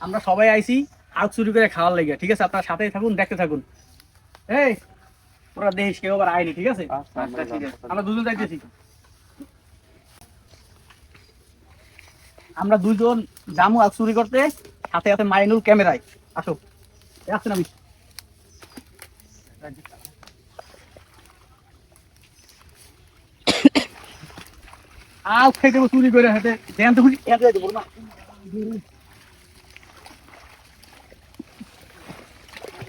আমরা সবাই আইছি আগ চুরি করে খাওয়ার লাগে ঠিক আছে? আপনার সাথেই থাকুন দেখতে থাকুন। এই ওরা দেশ কেউ আবার আয়নি ঠিক আছে? আচ্ছা, ঠিক আছে। আমরা দুজন যাইতেছি। আমরা দুজন জামু আগ চুরি করতে সাথে সাথে মাইনুল ক্যামেরায়। আসো। আসছেন আমি আও খেতে চুরি করে হাতে ধ্যান তো। খুঁজি না।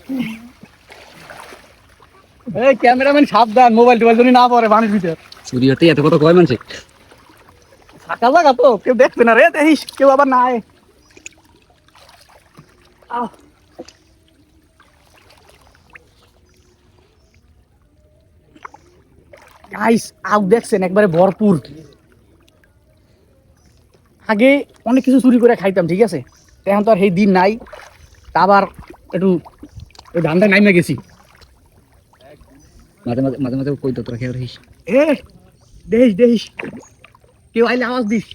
এই ক্যামেরাম্যান সাবধান মোবাইল টোবাইল যদি না পড়ে পানির ভিতর। চুরি হতে এত কথা কয় মানুষ? ফাঁকা জায়গা তো কেউ দেখবে না রে দেখিস কেউ আবার না আয়। গাইস আউ দেখছেন একবারে ভরপুর। আগে অনেক কিছু চুরি করে খাইতাম ঠিক আছে? এখন তো আর সেই দিন নাই। তা আবার একটু ওই ধান্দা নাইমে গেছি। মাঝে মাঝে মাঝে মাঝে কই তোরা খেয়ে রহিস এ দেখিস দেখিস। কেউ আইলে আওয়াজ দিস।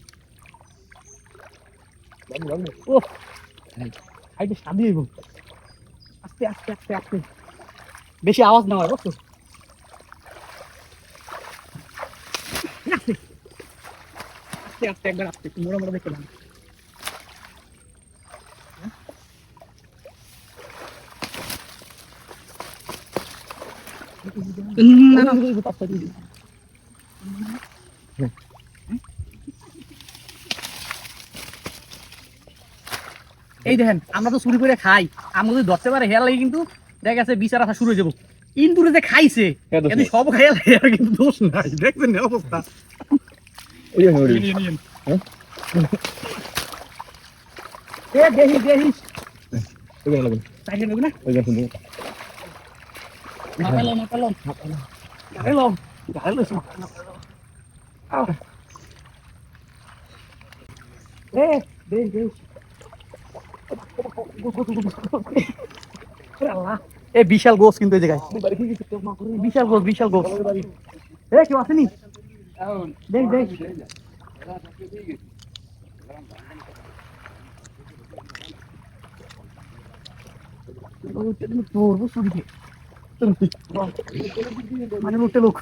ও আইতে সাদি হইব। আস্তে আস্তে আস্তে আস্তে। বেশি আওয়াজ না হয় বুঝছ? আস্তে আস্তে আস্তে একবার আস্তে মোড়া মোড়া দেখতে পান না না এই দেখেন আমরা তো চুরি করে খাই। আমরা যদি ধরতে পারে হেয়ার লাগে কিন্তু দেখা গেছে বিচার আসা শুরু হয়ে যাব। ইন্দুরে যে খাইছে হ্যাঁ, সব খাইয়া লাগে কিন্তু দোষ নাই। দেখছেন না অবস্থা? ওই লাগবে সাইকেল নেব না? ওই গাছ শুনতে মাপালো মাপালো গাড়িলো গাড়িলো এ দেহি দেহি এ বিশাল গোস কিন্তু এই জায়গায়। বিশাল গোস বিশাল গোস এ, কেউ আসেনি? দেখ দেখ মানে উঠতে লোক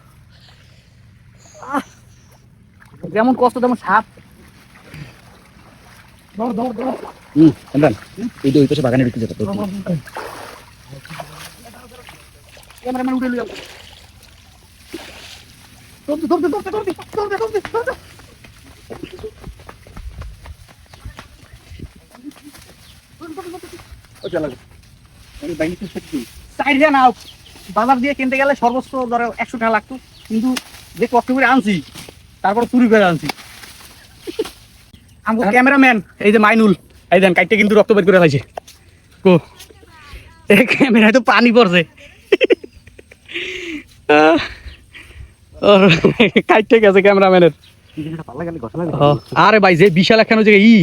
যেমন কষ্ট তেমন সাপ ধর ধর ধর হুম এই ওই পাশে বাগানে ঢুকে যেত ক্যামেরাম্যান উঠে লিয়া ধরতে ধরতে ধরতে ধরতে ধরতে ধরতে ধরতে সাইড দিয়ে নাও বাজার দিয়ে কিনতে গেলে সর্বোচ্চ ধরো একশো টাকা লাগতো। কিন্তু যে কষ্ট করে আনছি তারপর চুরি করে আনছি। আমার ক্যামেরাম্যান এই যে মাইনুল এই দেন কাইটে কিন্তু রক্ত বের করে ফেলাইছে। কো এই ক্যামেরায় তো পানি পড়ছে। কাইটে গেছে ক্যামেরাম্যানের। আরে ভাই যে বিশাল একখানে যে ই